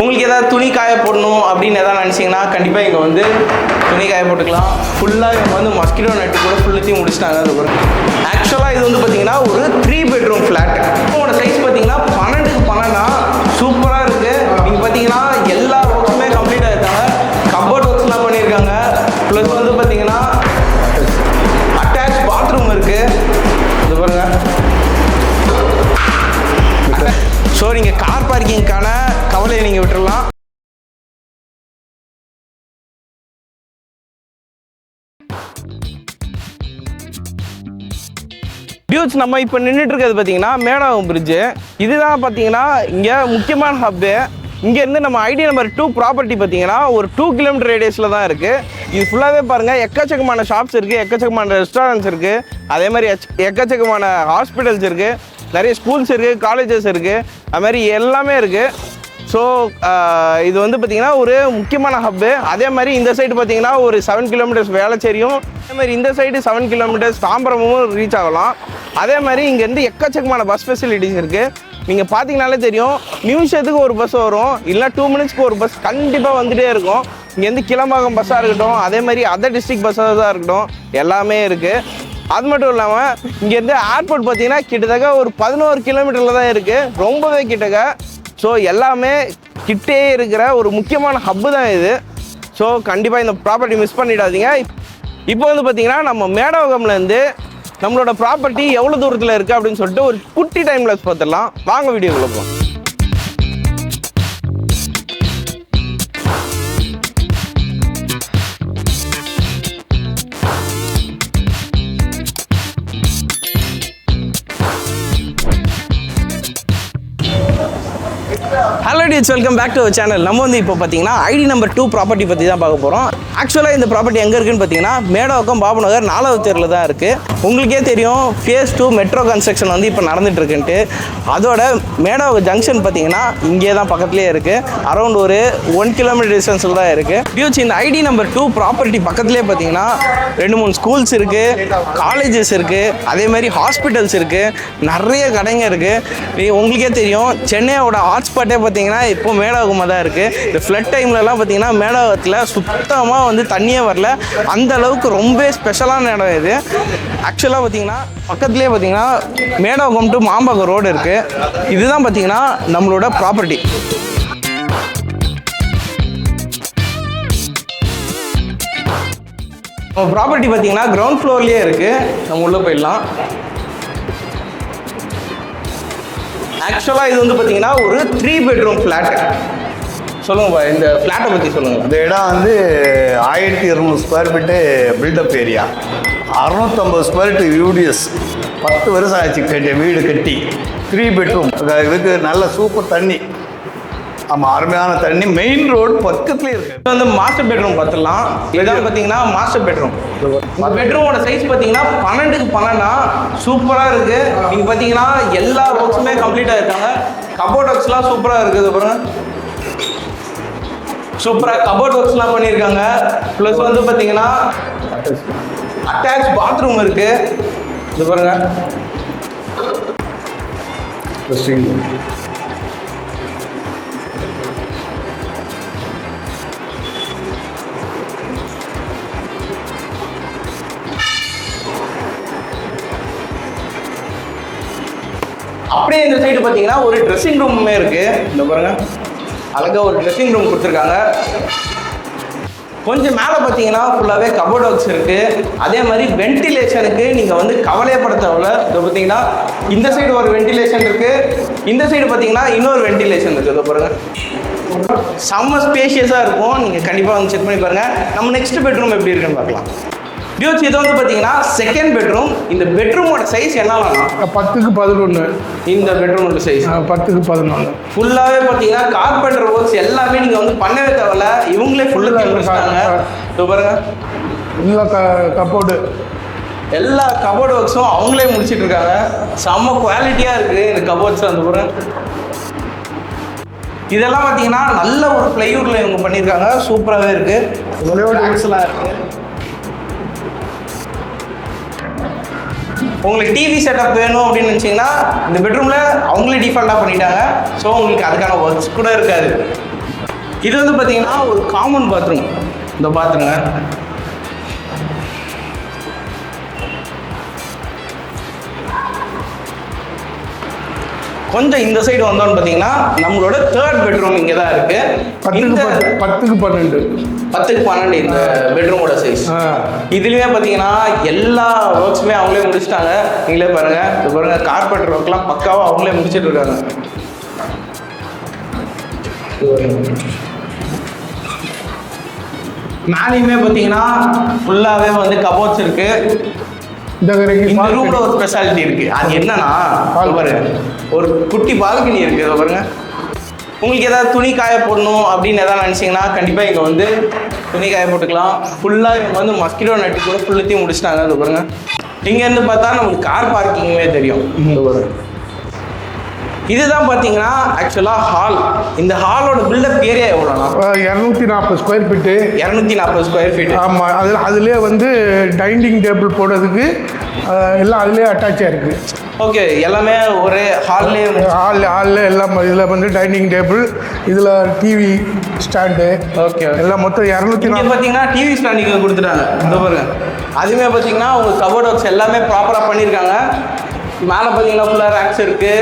உங்களுக்கு ஏதாவது துணி காய போடணும் அப்படின்னு எதாவது நினச்சிங்கன்னா கண்டிப்பாக இங்கே வந்து துணி காய போட்டுக்கலாம். ஃபுல்லாக இவங்க வந்து மஸ்கிட்டோ நெட்டு கூட ஃபுல்லத்தையும் முடிச்சிட்டாங்க அது கூட. ஆக்சுவலாக இது வந்து பார்த்தீங்கன்னா ஒரு த்ரீ பெட்ரூம் ஃப்ளாட் உங்களோட சைஸ் பார்த்தீங்கன்னா பன்னெண்டுக்கு பன்னெண்டா. சூப்பராக இருக்குது நீங்கள் பார்த்தீங்கன்னா எல்லா ஒர்க்குமே கம்ப்ளீட் ஆகிருக்காங்க கபோர்ட் ஒர்க்ஸ்லாம் பண்ணியிருக்காங்க. ப்ளஸ் வந்து பார்த்தீங்கன்னா அட்டாச் பாத்ரூம் இருக்குது இது பாருங்க. ஸோ நீங்கள் கார் பார்க்கிங்க்கான கவலையை நீங்கள் விட்டுடலாம் டியூஸ் நம்ம இப்போ நின்றுட்டு இருக்கிறது பார்த்தீங்கன்னா மேடாவும் பிரிட்ஜு இதுதான் பார்த்தீங்கன்னா இங்கே முக்கியமான ஹப்பு இங்கேருந்து நம்ம ஐடி நம்பர் டூ ப்ராப்பர்ட்டி பார்த்தீங்கன்னா ஒரு டூ கிலோமீட்டர் ரேடியஸில் தான் இருக்குது இது ஃபுல்லாகவே பாருங்கள் எக்கச்சக்கமான ஷாப்ஸ் இருக்குது எக்கச்சக்கமான ரெஸ்டாரண்ட்ஸ் இருக்குது அதே மாதிரி எச் எக்கச்சக்கமான ஹாஸ்பிட்டல்ஸ் இருக்குது நிறைய ஸ்கூல்ஸ் இருக்குது காலேஜஸ் இருக்குது அது மாதிரி எல்லாமே இருக்குது ஸோ uh, இது வந்து பார்த்தீங்கன்னா ஒரு முக்கியமான ஹப்பு அதே மாதிரி இந்த சைடு பார்த்தீங்கன்னா ஒரு செவன் கிலோமீட்டர்ஸ் வேலைச்சேரியும் அதே மாதிரி இந்த சைடு செவன் கிலோமீட்டர்ஸ் தாம்பரமும் ரீச் ஆகலாம். அதே மாதிரி இங்கேருந்து எக்கச்சக்கமான பஸ் ஃபெசிலிட்டிஸ் இருக்குது நீங்கள் பார்த்தீங்கனாலே தெரியும் நிமிஷத்துக்கு ஒரு பஸ் வரும் இல்லை டூ மினிட்ஸ்க்கு ஒரு பஸ் கண்டிப்பாக வந்துகிட்டே இருக்கும். இங்கேருந்து கிளம்பாக்கம் பஸ்ஸாக இருக்கட்டும் அதே மாதிரி அதர் டிஸ்ட்ரிக்ட் பஸ்ஸாக தான் இருக்கட்டும் எல்லாமே இருக்குது அது மட்டும் இல்லாமல் இங்கேருந்து ஏர்போர்ட் பார்த்தீங்கன்னா கிட்டத்தட்ட ஒரு பதினோரு கிலோமீட்டரில் தான் இருக்குது ரொம்பவே கிட்டக்க. ஸோ எல்லாமே கிட்டே இருக்கிற ஒரு முக்கியமான ஹப்பு தான் இது. ஸோ கண்டிப்பாக இந்த ப்ராப்பர்ட்டி மிஸ் பண்ணிடாதீங்க. இப்போ வந்து பார்த்தீங்கன்னா நம்ம மேடவகம்லேருந்து நம்மளோட ப்ராப்பர்ட்டி எவ்வளோ தூரத்தில் இருக்குது அப்படின்னு சொல்லிட்டு ஒரு குட்டி டைமில் பார்த்துடலாம். வாங்க வீடியோ போகலாம் ஹலோ டிட்ஸ் வெல்கம் பேக் டு சேனல் நம்ம வந்து இப்போ பார்த்தீங்கன்னா ஐடி நம்பர் டூ ப்ராப்பர்ட்டி பற்றி தான் பார்க்க போகிறோம் ஆக்சுவலாக இந்த ப்ராப்பர்ட்டி எங்கே இருக்குன்னு பார்த்தீங்கன்னா மேடவாக்கம் பாபு நகர் நாலாவது தெருவில் தான் இருக்குது உங்களுக்கே தெரியும் ஃபேஸ் டூ மெட்ரோ கன்ஸ்ட்ரக்ஷன் வந்து இப்போ நடந்துட்டு இருக்குன்ட்டு அதோட மேடவாக்கம் ஜங்ஷன் பார்த்தீங்கன்னா இங்கே தான் பக்கத்துலேயே இருக்குது அரௌண்ட் ஒரு ஒன் கிலோமீட்டர் டிஸ்டன்ஸில் தான் இருக்குது டியூஸ் இந்த ஐடி நம்பர் டூ ப்ராப்பர்ட்டி பக்கத்துலேயே பார்த்தீங்கன்னா ரெண்டு மூணு ஸ்கூல்ஸ் இருக்குது காலேஜஸ் இருக்குது அதே மாதிரி ஹாஸ்பிட்டல்ஸ் இருக்குது நிறைய கடைங்க இருக்குது உங்களுக்கே தெரியும் சென்னையோட ஹாட்ஸ்பாட்டே பார்த்தீங்கன்னா இப்போ மேடகமாக தான் இருக்குது இந்த ஃப்ளட் டைம்லலாம் பார்த்தீங்கன்னா மேடகத்தில் சுத்தமாக வந்து தண்ணியே வரல. அந்த அளவுக்கு ரொம்ப ஸ்பெஷலான இடம் இது. ஆக்சுவலாக பார்த்தீங்கன்னா பக்கத்துலேயே பார்த்தீங்கன்னா மேடாகம் டு மாம்பாக்கம் ரோடு இருக்குது இதுதான் பார்த்தீங்கன்னா நம்மளோட ப்ராப்பர்ட்டி ப்ராப்பர்ட்டி பார்த்தீங்கன்னா கிரவுண்ட் ஃப்ளோர்லேயே இருக்குது நம்ம உள்ளே போயிடலாம். ஆக்சுவலாக இது வந்து பார்த்தீங்கன்னா ஒரு த்ரீ பெட்ரூம் ஃப்ளாட் சொல்லுங்கப்பா இந்த ஃப்ளாட்டை பற்றி சொல்லுங்கள் இந்த இடம் வந்து ஆயிரத்தி இரநூறு square feet built up area அறுநூத்தம்பது square feet UDS பத்து வருஷம் ஆச்சு கட்டி வீடு கட்டி. த்ரீ பெட்ரூம் இதுக்கு நல்ல சூப்பர் தண்ணி. ஆமாம் அருமையான தண்ணி. மெயின் ரோடு பக்கத்துலேயே இருக்கு. இது வந்து மாஸ்டர் பெட்ரூம் பார்த்துடலாம். இதுதான் பார்த்தீங்கன்னா மாஸ்டர் பெட்ரூம் இந்த பெட்ரூமோட சைஸ் பார்த்தீங்கன்னா பன்னெண்டுக்கு பன்னெண்டா. சூப்பராக இருக்குது நீங்கள் பார்த்தீங்கன்னா எல்லா ஒர்க்ஸுமே கம்ப்ளீட்டாக இருக்காங்க கபோர்ட் ஒர்க்ஸ்லாம் சூப்பராக இருக்குது பாருங்க. சூப்பராக கபோர்ட் ஒர்க்ஸ்லாம் பண்ணியிருக்காங்க. ப்ளஸ் வந்து பார்த்தீங்கன்னா அட்டாச் பாத்ரூம் இருக்குது இது பாருங்க. அப்படியே இந்த சைடு பார்த்தீங்கன்னா ஒரு ட்ரெஸ்ஸிங் ரூமுமே இருக்கு. இந்த பாருங்க. அழகாக ஒரு ட்ரெஸ்ஸிங் ரூம் கொடுத்துருக்காங்க. கொஞ்சம் மேலே பார்த்தீங்கன்னா ஃபுல்லாகவே கபோர்ட் ஒர்க்ஸ் இருக்குது அதே மாதிரி வென்டிலேஷனுக்கு நீங்கள் வந்து கவலையப்பட தேவையில்ல. இதை பார்த்தீங்கன்னா இந்த சைடு ஒரு வென்டிலேஷன் இருக்குது இந்த சைடு பார்த்தீங்கன்னா இன்னொரு வென்டிலேஷன் இருக்குது இதை பாருங்கள் செம்ம ஸ்பேஷியஸாக இருக்கும். நீங்கள் கண்டிப்பாக வந்து செக் பண்ணி பாருங்கள் நம்ம நெக்ஸ்ட் பெட்ரூம் எப்படி இருக்குன்னு பார்க்கலாம். டியூஸ் இது வந்து பார்த்தீங்கன்னா செகண்ட் பெட்ரூம் இந்த பெட்ரூமோட சைஸ் என்னன்னா பத்துக்கு பதினொன்று இந்த பெட்ரூமோட சைஸ் பத்துக்கு பதினொன்று ஃபுல்லாகவே பார்த்தீங்கன்னா கார்பெண்டர் ஒர்க்ஸ் எல்லாமே நீங்கள் வந்து பண்ணவே தேவையில்ல. இவங்களே ஃபுல்லாக பாருங்க. இல்லை க கப்போர்டு எல்லா கபோர்ட் ஒர்க்ஸும் அவங்களே முடிச்சிட்டு இருக்காங்க. செம்ம குவாலிட்டியாக இருக்குது இந்த கபோர்ட்ஸ் அந்த பாருங்க இதெல்லாம் பார்த்தீங்கன்னா நல்ல ஒரு பிளைவுட்டில் இவங்க பண்ணியிருக்காங்க. சூப்பராகவே இருக்குது இருக்குது உங்களுக்கு டிவி செட்டப் வேணும் அப்படின்னு நினச்சிங்கன்னா இந்த பெட்ரூமில் அவங்களே டிஃபால்ட்டாக பண்ணிட்டாங்க. ஸோ உங்களுக்கு அதுக்கான ஒர்க்ஸ் கூட இருக்காது. இது வந்து பார்த்தீங்கன்னா ஒரு காமன் பாத்ரூம் இந்த பாத்ரூங்க கொஞ்சம் இந்த சைடு வந்தோம்னு பார்த்தீங்கன்னா நம்மளோட தேர்ட் பெட்ரூம் இங்கே தான் இருக்கு. பத்துக்கு பத்துக்கு பன்னெண்டு. பத்துக்கு பன்னெண்டு இந்த பெட்ரூமோட சைஸ் இதுலயுமே பார்த்தீங்கன்னா எல்லா ஒர்க்ஸுமே அவங்களே முடிச்சிட்டாங்க. நீங்களே பாருங்க. இது பாருங்க கார்பெண்டர் ஒர்க்லாம் பக்காவா அவங்களே முடிச்சிட்டு இருக்காங்க. மேலேயுமே பார்த்தீங்கன்னா ஃபுல்லாகவே வந்து கபோர்ட்ஸ் இருக்கு. இந்த இந்த ரூம்ல ஒரு ஸ்பெஷாலிட்டி இருக்கு. அது என்னன்னா பாருங்க. ஒரு குட்டி பால்கனி இருக்கு இதை பாருங்க. உங்களுக்கு ஏதாவது துணி காய போடணும் அப்படின்னு எதாவது நினச்சிங்கன்னா கண்டிப்பாக இங்கே வந்து துணி காய போட்டுக்கலாம். ஃபுல்லாக இவங்க வந்து மஸ்கிட்டோ நட்டி கூட ஃபுல்லத்தையும் முடிச்சிட்டாங்க அது பாருங்க. இங்கேருந்து பார்த்தா நமக்கு கார் பார்க்கிங்குமே தெரியும். இது பாருங்க. இதுதான் பார்த்தீங்கன்னா ஆக்சுவலாக ஹால் இந்த ஹாலோட பில்டப் ஏரியா எவ்வளோண்ணா இரநூத்தி நாற்பது ஸ்கொயர் ஃபீட்டு இரநூத்தி நாற்பது ஸ்கொயர் ஃபீட் ஆமாம் அதில் அதுலேயே வந்து டைனிங் டேபிள் போடுறதுக்கு எல்லாம் அதுலேயே அட்டாச்சாக இருக்குது ஓகே எல்லாமே ஒரே ஹால்லேயே ஹால் ஹாலில் எல்லாம் இதில் வந்து டைனிங் டேபிள் இதில் டிவி ஸ்டாண்டு ஓகே எல்லாம் மொத்தம் இரநூத்தி நாற்பது பார்த்தீங்கன்னா டிவி ஸ்டாண்ட் இங்கே கொடுத்துட்டாங்க. இந்த பாருங்க. அதுவுமே பார்த்தீங்கன்னா உங்க கபோர்ட் ஒர்க்ஸ் எல்லாமே ப்ராப்பராக பண்ணியிருக்காங்க. மேலே பார்த்தீங்கன்னா ஃபுல்லாக ரேக்ஸ் இருக்கு.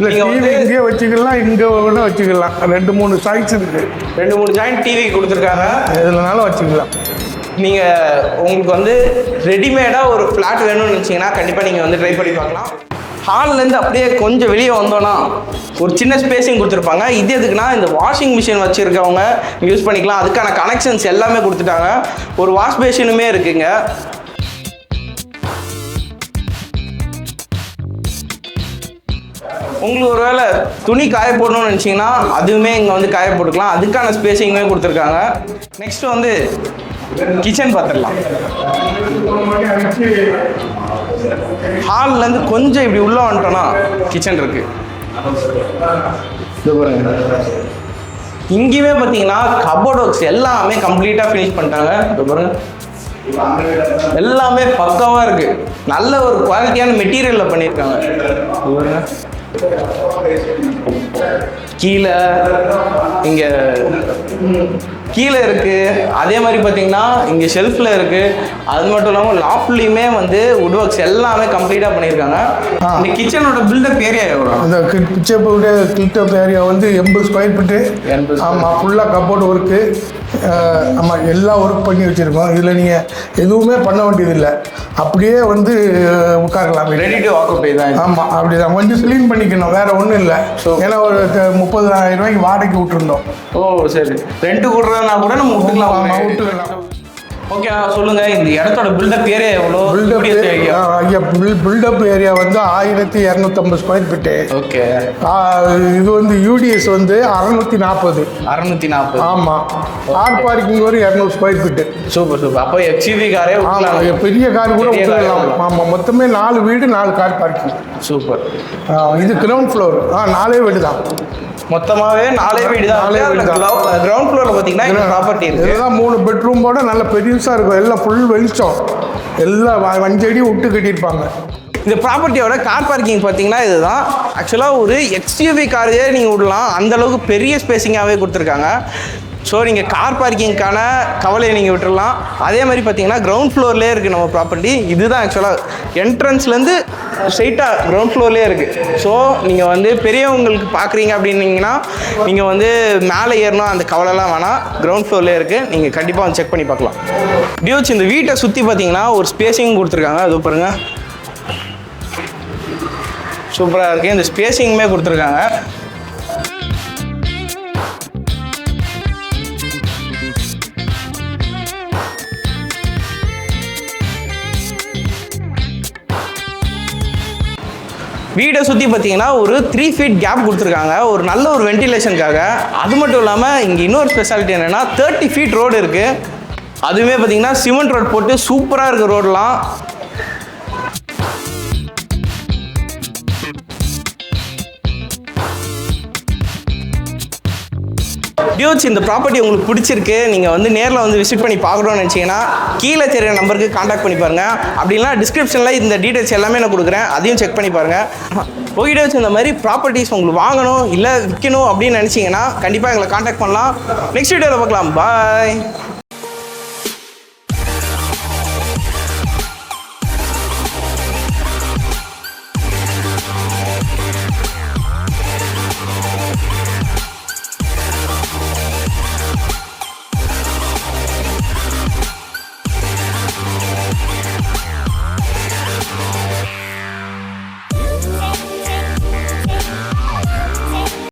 இல்லை டிவி இங்கேயே வச்சுக்கலாம் இங்கே கூட வச்சுக்கலாம். ரெண்டு மூணு சைஸ் இருக்குது ரெண்டு மூணு ஜாயிண்ட் டிவி கொடுத்துருக்காங்க எதுலனாலும் வச்சுக்கலாம். நீங்கள் உங்களுக்கு வந்து ரெடிமேடாக ஒரு ஃப்ளாட் வேணும்னு நினச்சிங்கன்னா கண்டிப்பாக நீங்கள் வந்து ட்ரை பண்ணி பார்க்கலாம். ஹால்லேருந்து அப்படியே கொஞ்சம் வெளியே வந்தோன்னா ஒரு சின்ன ஸ்பேஸிங் கொடுத்துருப்பாங்க. இது எதுக்குன்னா இந்த வாஷிங் மிஷின் வச்சுருக்கவங்க யூஸ் பண்ணிக்கலாம். அதுக்கான கனெக்ஷன்ஸ் எல்லாமே கொடுத்துட்டாங்க. ஒரு வாஷ் பேஷனுமே இருக்குங்க. உங்களுக்கு ஒருவேளை துணி காய போடணும்னு நினச்சிங்கன்னா அதுவுமே இங்கே வந்து காய போட்டுக்கலாம் அதுக்கான ஸ்பேஸிங்குமே கொடுத்துருக்காங்க. நெக்ஸ்ட் வந்து கிச்சன் பார்த்துடலாம். ஹால்லேருந்து கொஞ்சம் இப்படி உள்ளே வந்துட்டோன்னா கிச்சன் இருக்கு. இது பாருங்க. இங்கேயுமே பார்த்தீங்கன்னா கபோர்ட் ஒர்க்ஸ் எல்லாமே கம்ப்ளீட்டாக ஃபினிஷ் பண்ணிட்டாங்க. இது பாருங்க. எல்லாமே பக்காவாக இருக்கு. நல்ல ஒரு குவாலிட்டியான மெட்டீரியலில் பண்ணியிருக்காங்க. கீழே இங்கே கீழே இருக்கு. அதே மாதிரி பார்த்தீங்கன்னா இங்கே ஷெல்ஃபில் இருக்கு. அது மட்டும் இல்லாமல் லாஃப்ட்லேயுமே வந்து வுட் ஒர்க்ஸ் எல்லாமே கம்ப்ளீட்டாக பண்ணியிருக்காங்க. இந்த கிச்சனோட பில்டப் ஏரியா எவ்வளோ அந்த கிச்சப்போட கில்டப் ஏரியா வந்து எண்பது ஸ்கொயர் ஃபீட்டு 80 square ஆமாம் ஃபுல்லாக கப்போர்ட் ஒர்க்கு ஆமாம் எல்லாம் ஒர்க் பண்ணி வச்சுருக்கோம். இதில் நீங்கள் எதுவுமே பண்ண வேண்டியதில்லை. அப்படியே வந்து உட்காரலாம். ரெடி டு ஆக்குப்பை தான். ஆமாம் அப்படிதான். கொஞ்சம் க்ளீன் பண்ணிக்கணும். வேற ஒன்றும் இல்லை. ஏன்னா ஒரு முப்பதாயிரம் ரூபாய்க்கு வாடகைக்கு விட்டுருந்தோம். ஓ சரி. ரெண்ட் கொடுறதுனா கூட நம்ம விட்டுக்கலாம். விட்டுக்கலாம். ஓகே சொல்லுங்க. இந்த இடத்தோட பில்டப் ஏரியா எவ்வளோ? Built up area? ஐயா பில்டப் ஏரியா வந்து ஆயிரத்தி இரநூத்தம்பது ஸ்கொயர் ஃபீட்டு ஓகே. இது வந்து யூடிஎஸ் வந்து அறநூற்றி நாற்பது அறுநூத்தி நாற்பது ஆமாம் கார் பார்க்கிங் ஒரு இரநூறு ஸ்கொயர் ஃபீட்டு சூப்பர் சூப்பர். அப்போ எக்ஸிவி காரே ஆமாம் விட்டுலாம் பெரிய கார் கூட விட்டுக்கலாம் ஆமாம் மொத்தமே நாலு வீடு நாலு கார் பார்க்கிங் சூப்பர். இது கிரவுண்ட் ஃப்ளோர் ஆ நாலே வீடு தான் மொத்தமாவே நாலே வீடு தான். கிரவுண்ட் ஃப்ளோர்ல பாத்தீங்கன்னா ப்ராப்பர்ட்டி இருக்கு. இதெல்லாம் மூணு பெட்ரூமோட நல்ல பெருசாக இருக்கும். எல்லாம் ஃபுல் வெளிச்சம். எல்லாம் வ- அஞ்சடி விட்டு கட்டியிருப்பாங்க. இந்த ப்ராப்பர்ட்டியோட கார் பார்க்கிங் பார்த்தீங்கன்னா இதுதான். ஆக்சுவலாக ஒரு எக்ஸ்யூவி காரையே நீங்கள் விடலாம். அந்த அளவுக்கு பெரிய ஸ்பேசிங்காகவே கொடுத்துருக்காங்க. ஸோ நீங்கள் கார் பார்க்கிங்க்கான கவலையை நீங்கள் விட்டுடலாம் அதே மாதிரி பார்த்தீங்கன்னா கிரவுண்ட் ஃப்ளோர்லேயே இருக்குது நம்ம ப்ராப்பர்ட்டி இதுதான் ஆக்சுவலாக என்ட்ரன்ஸ்லேருந்து ஸ்ட்ரைட்டாக கிரவுண்ட் ஃப்ளோர்லேயே இருக்குது ஸோ நீங்கள் வந்து பெரியவங்களுக்கு பார்க்குறீங்க அப்படின்னீங்கன்னா நீங்கள் வந்து மேலே ஏறணும் அந்த கவலைலாம் வேணாம். கிரவுண்ட் ஃப்ளோர்லேயே இருக்குது நீங்கள் கண்டிப்பாக வந்து செக் பண்ணி பார்க்கலாம். டியூச் இந்த வீட்டை சுற்றி பார்த்தீங்கன்னா ஒரு ஸ்பேஸிங் கொடுத்துருக்காங்க. அது பாருங்கள் சூப்பராக இருக்குது இந்த ஸ்பேஸிங்குமே கொடுத்துருக்காங்க. வீடை சுற்றி பார்த்தீங்கன்னா ஒரு த்ரீ ஃபீட் கேப் கொடுத்துருக்காங்க. ஒரு நல்ல ஒரு வென்டிலேஷனுக்காக அது மட்டும் இல்லாமல் இங்கே இன்னொரு ஸ்பெஷாலிட்டி என்னென்னா தேர்ட்டி ஃபீட் ரோடு இருக்குது அதுவுமே பார்த்தீங்கன்னா சிமெண்ட் ரோட் போட்டு சூப்பராக இருக்குது ரோடெலாம் டியூட்ஸ் இந்த ப்ராப்பர்ட்டி உங்களுக்கு பிடிச்சிருக்கு நீங்கள் வந்து நேரில் வந்து விசிட் பண்ணி பார்க்கணும்னு நினச்சிங்கன்னா கீழே தெரிய நம்பருக்கு காண்டாக்ட் பண்ணி பாருங்கள் அப்படின்னா டிஸ்கிரிப்ஷனில் இந்த டீட்டெயில்ஸ் எல்லாமே நான் கொடுக்குறேன். அதையும் செக் பண்ணி பாருங்கள் உங்ககிட்ட வச்சு இந்த மாதிரி ப்ராப்பர்ட்டிஸ் உங்களுக்கு வாங்கணும் இல்லை விற்கணும் அப்படின்னு நினச்சிங்கன்னா கண்டிப்பாக எங்களை காண்டாக்ட் பண்ணலாம். நெக்ஸ்ட் வீடியோவில் பார்க்கலாம். பாய்